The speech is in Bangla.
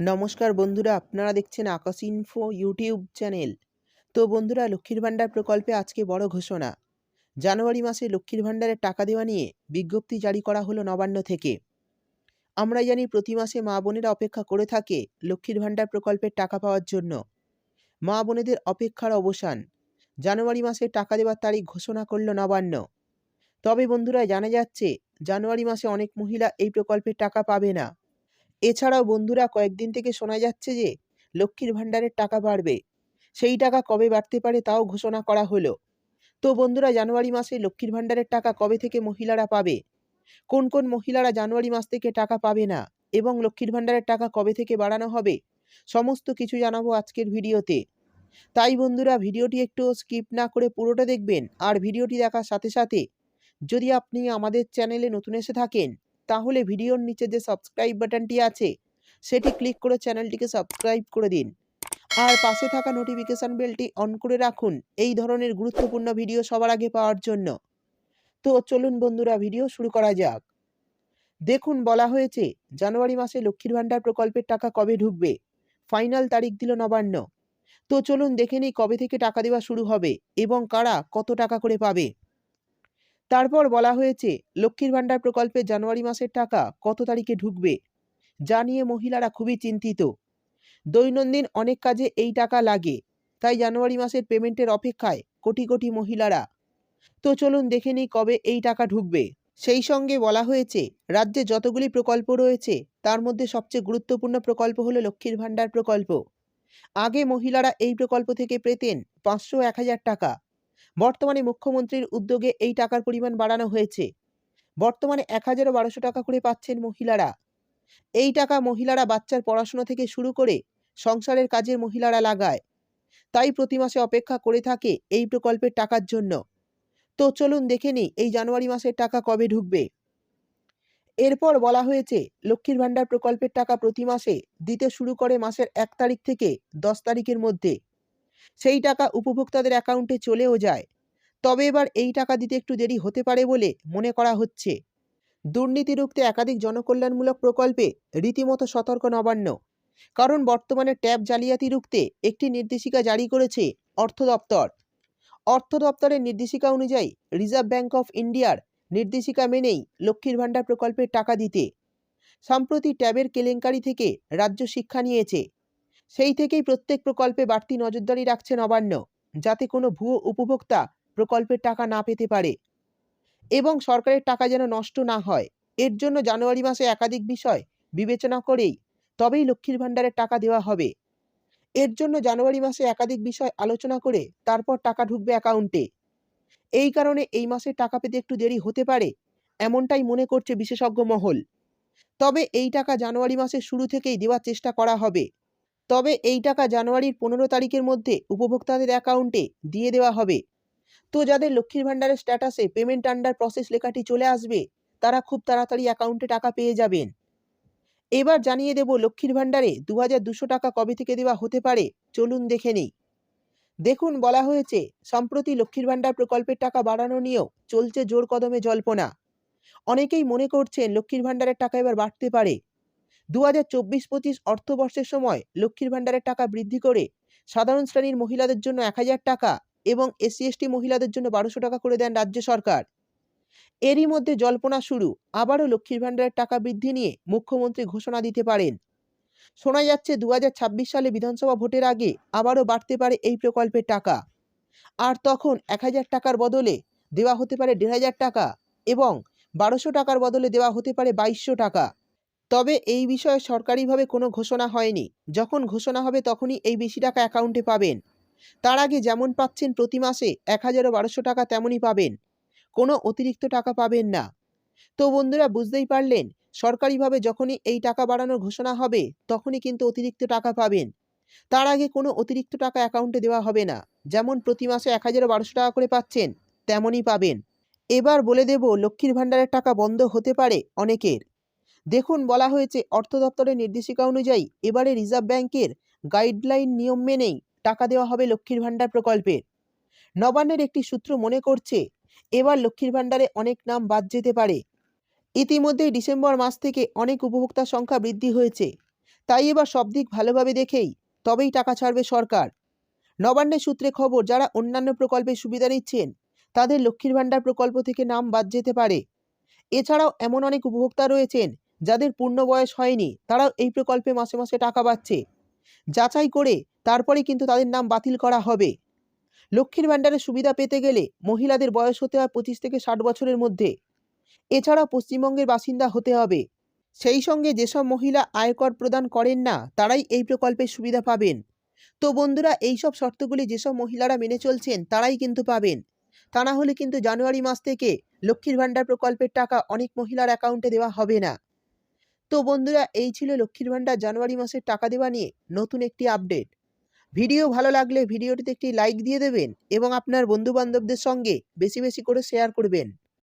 নমস্কার বন্ধুরা, আপনারা দেখছেন আকাশ ইনফো ইউটিউব চ্যানেল তো বন্ধুরা, লক্ষ্মীর ভাণ্ডার প্রকল্পে আজকে বড় ঘোষণা। জানুয়ারি মাসে লক্ষ্মীর ভাণ্ডারের টাকা দেওয়া নিয়ে বিজ্ঞপ্তি জারি করা হলো নবান্ন থেকে। আমরা জানি প্রতি মাসে মা বোনেরা অপেক্ষা করে থাকে লক্ষ্মীর ভাণ্ডার প্রকল্পের টাকা পাওয়ার জন্য। মা বোনেদের অপেক্ষার অবসান। জানুয়ারি মাসে টাকা দেওয়ার তারিখ ঘোষণা করল নবান্ন। তবে বন্ধুরা, জানা যাচ্ছে, জানুয়ারি মাসে অনেক মহিলা এই প্রকল্পের টাকা পাবে না। এছাড়াও বন্ধুরা কয়েকদিন থেকে শোনা যাচ্ছে যে, লক্ষ্মীর ভাণ্ডারের টাকা বাড়বে। সেই টাকা কবে বাড়তে পারে তাও ঘোষণা করা হলো। তো বন্ধুরা, জানুয়ারি মাসে লক্ষ্মীর ভাণ্ডারের টাকা কবে থেকে মহিলারা পাবে? কোন কোন মহিলারা জানুয়ারি মাস থেকে টাকা পাবে না? এবং লক্ষ্মীর ভাণ্ডারের টাকা কবে থেকে বাড়ানো হবে? সমস্ত কিছু জানাব আজকের ভিডিওতে। তাই বন্ধুরা, ভিডিওটি একটু স্কিপ না করে পুরোটা দেখবেন। আর ভিডিওটি দেখার সাথে সাথে যদি আপনি আমাদের চ্যানেলে নতুন এসে থাকেন তাহলে ভিডিওর নিচে যে সাবস্ক্রাইব বাটনটি আছে, সেটি ক্লিক করে চ্যানেলটিকে সাবস্ক্রাইব করে দিন। আর পাশে থাকা নোটিফিকেশান বেলটি অন করে রাখুন। এই ধরনের গুরুত্বপূর্ণ ভিডিও সবার আগে পাওয়ার জন্য। তো চলুন বন্ধুরা ভিডিও শুরু করা যাক। দেখুন, বলা হয়েছে, জানুয়ারি মাসে লক্ষ্মীর ভাণ্ডার প্রকল্পের টাকা কবে ঢুকবে? ফাইনাল তারিখ দিল নবান্ন। তো চলুন দেখে নিই কবে থেকে টাকা দেওয়া শুরু হবে এবং কারা কত টাকা করে পাবে। তারপর বলা হয়েছে, লক্ষ্মীর ভাণ্ডার প্রকল্পে জানুয়ারি মাসের টাকা কত তারিখে ঢুকবে? যা নিয়ে মহিলারা খুবই চিন্তিত। দৈনন্দিন অনেক কাজে এই টাকা লাগে, তাই জানুয়ারি মাসের পেমেন্টের অপেক্ষায় কোটি কোটি মহিলারা। তো চলুন দেখে নিই কবে এই টাকা ঢুকবে। সেই সঙ্গে বলা হয়েছে, রাজ্যে যতগুলি প্রকল্প রয়েছে, তার মধ্যে সবচেয়ে গুরুত্বপূর্ণ প্রকল্প হলো লক্ষ্মীর ভাণ্ডার প্রকল্প। আগে মহিলারা এই প্রকল্প থেকে পেতেন পাঁচশো এক হাজার টাকা বর্তমানে মুখ্যমন্ত্রীর উদ্যোগে এই টাকার পরিমাণ বাড়ানো হয়েছে। বর্তমানে এক হাজারও বারোশো টাকা করে পাচ্ছেন মহিলারা। এই টাকা মহিলারা বাচ্চার পড়াশোনা থেকে শুরু করে সংসারের কাজের মহিলারা লাগায়। তাই প্রতি মাসে অপেক্ষা করে থাকে এই প্রকল্পের টাকার জন্য। তো চলুন দেখে নিই এই জানুয়ারি মাসের টাকা কবে ঢুকবে। এরপর বলা হয়েছে, লক্ষ্মীর ভাণ্ডার প্রকল্পের টাকা প্রতি মাসে দিতে শুরু করে মাসের এক তারিখ থেকে দশ তারিখের মধ্যে। সেই টাকা উপভোক্তাদের অ্যাকাউন্টে চলেও যায়। তবে এবার এই টাকা দিতে একটু দেরি হতে পারে বলে মনে করা হচ্ছে। দুর্নীতি রুখতে একাধিক জনকল্যাণমূলক প্রকল্পে রীতিমতো সতর্ক নবান্ন। কারণ বর্তমানে ট্যাব জালিয়াতি রুখতে একটি নির্দেশিকা জারি করেছে অর্থ দপ্তর। অর্থ দপ্তরের নির্দেশিকা অনুযায়ী রিজার্ভ ব্যাঙ্ক অফ ইন্ডিয়ার নির্দেশিকা মেনেই লক্ষ্মীর ভাণ্ডার প্রকল্পের টাকা দিতে। সম্প্রতি ট্যাবের কেলেঙ্কারি থেকে রাজ্য শিক্ষা নিয়েছে। সেই থেকেই প্রত্যেক প্রকল্পে বাড়তি নজরদারি রাখছে নবান্ন যাতে কোনো ভুয়ো উপভোক্তা প্রকল্পের টাকা না পেতে পারে। এবং সরকারের টাকা যেন নষ্ট না হয়, এর জন্য জানুয়ারি মাসে একাধিক বিষয় বিবেচনা করেই তবেই লক্ষ্মীর ভাণ্ডারের টাকা দেওয়া হবে। এর জন্য জানুয়ারি মাসে একাধিক বিষয় আলোচনা করে তারপর টাকা ঢুকবে অ্যাকাউন্টে। এই কারণে এই মাসে টাকা পেতে একটু দেরি হতে পারে, এমনটাই মনে করছে বিশেষজ্ঞ মহল। তবে এই টাকা জানুয়ারি মাসের শুরু থেকেই দেওয়ার চেষ্টা করা হবে। তবে এই টাকা জানুয়ারির পনেরো তারিখের মধ্যে উপভোক্তাদের অ্যাকাউন্টে দিয়ে দেওয়া হবে। তো যাদের লক্ষ্মীর ভাণ্ডারের স্ট্যাটাসে পেমেন্ট আন্ডার প্রসেস লেখাটি চলে আসবে, তারা খুব তাড়াতাড়ি অ্যাকাউন্টে টাকা পেয়ে যাবেন। এবার জানিয়ে দেব লক্ষ্মীর ভাণ্ডারে দু হাজার দুশো টাকা কবে থেকে দেওয়া হতে পারে, চলুন দেখে নেই। দেখুন, বলা হয়েছে, সম্প্রতি লক্ষ্মীর ভাণ্ডার প্রকল্পের টাকা বাড়ানো নিয়েও চলছে জোর কদমে জল্পনা। অনেকেই মনে করছেন লক্ষ্মীর ভাণ্ডারের টাকা এবার বাড়তে পারে। দু হাজার চব্বিশ পঁচিশ অর্থবর্ষের সময় লক্ষ্মীর ভাণ্ডারের টাকা বৃদ্ধি করে সাধারণ শ্রেণির মহিলাদের জন্য এক হাজার টাকা এবং এসসি, এসটি মহিলাদের জন্য বারোশো টাকা করে দেন রাজ্য সরকার। এরই মধ্যে জল্পনা শুরু, আবারও লক্ষ্মীর ভাণ্ডারের টাকা বৃদ্ধি নিয়ে মুখ্যমন্ত্রী ঘোষণা দিতে পারেন। শোনা যাচ্ছে দু হাজার ছাব্বিশ সালে বিধানসভা ভোটের আগে আবারও বাড়তে পারে এই প্রকল্পের টাকা। আর তখন এক হাজার টাকার বদলে দেওয়া হতে পারে দেড় হাজার টাকা এবং বারোশো টাকার বদলে দেওয়া হতে পারে বাইশশো টাকা। তবে এই বিষয়ে সরকারিভাবে কোনো ঘোষণা হয়নি। যখন ঘোষণা হবে তখনই এই বেশি টাকা অ্যাকাউন্টে পাবেন। তার আগে যেমন পাচ্ছেন প্রতি মাসে এক হাজার বারোশো টাকা তেমনই পাবেন। কোনো অতিরিক্ত টাকা পাবেন না। তো বন্ধুরা, বুঝতেই পারলেন, সরকারিভাবে যখনই এই টাকা বাড়ানোর ঘোষণা হবে তখনই কিন্তু অতিরিক্ত টাকা পাবেন। তার আগে কোনো অতিরিক্ত টাকা অ্যাকাউন্টে দেওয়া হবে না। যেমন প্রতি মাসে এক হাজার বারোশো টাকা করে পাচ্ছেন, তেমনই পাবেন। এবার বলে দেব, লক্ষ্মীর ভাণ্ডারের টাকা বন্ধ হতে পারে অনেকের। দেখুন, বলা হয়েছে অর্থ দপ্তরের নির্দেশিকা অনুযায়ী এবারে রিজার্ভ ব্যাংকের গাইডলাইন নিয়ম মেনেই টাকা দেওয়া হবে লক্ষ্মীর ভাণ্ডার প্রকল্পের নবান্নের একটি সূত্র মনে করছে, এবার লক্ষ্মীর ভাণ্ডারে অনেক নাম বাদ যেতে পারে। ইতিমধ্যেই ডিসেম্বর মাস থেকে অনেক উপভোক্তার সংখ্যা বৃদ্ধি হয়েছে। তাই এবার সব দিক ভালোভাবে দেখেই তবেই টাকা ছাড়বে সরকার। নবান্নের সূত্রে খবর, যারা অন্যান্য প্রকল্পের সুবিধা নিচ্ছেন, তাদের লক্ষ্মীর ভাণ্ডার প্রকল্প থেকে নাম বাদ যেতে পারে। এছাড়াও এমন অনেক উপভোক্তা রয়েছেন যাদের পূর্ণ বয়স হয়নি, তারাও এই প্রকল্পে মাসে মাসে টাকা পাচ্ছে। যাচাই করে তারপরে কিন্তু তাদের নাম বাতিল করা হবে। লক্ষ্মীর ভাণ্ডারের সুবিধা পেতে গেলে মহিলাদের বয়স হতে হয় পঁচিশ থেকে ষাট বছরের মধ্যে। এছাড়াও পশ্চিমবঙ্গের বাসিন্দা হতে হবে। সেই সঙ্গে যেসব মহিলা আয়কর প্রদান করেন না, তারাই এই প্রকল্পের সুবিধা পাবেন। তো বন্ধুরা এইসব শর্তগুলি যেসব মহিলারা মেনে চলছেন, তারাই কিন্তু পাবেন। তা না হলে কিন্তু জানুয়ারি মাস থেকে লক্ষ্মীর ভাণ্ডার প্রকল্পের টাকা অনেক মহিলার অ্যাকাউন্টে দেওয়া হবে না। তো বন্ধুরা, এই ছিল লক্ষ্মীর ভাণ্ডার জানুয়ারি মাসের টাকা দেওয়া নিয়ে নতুন একটি আপডেট ভিডিও ভালো লাগলে ভিডিওটিতে একটি লাইক দিয়ে দেবেন এবং আপনার বন্ধুবান্ধবদের সঙ্গে বেশি বেশি করে শেয়ার করবেন।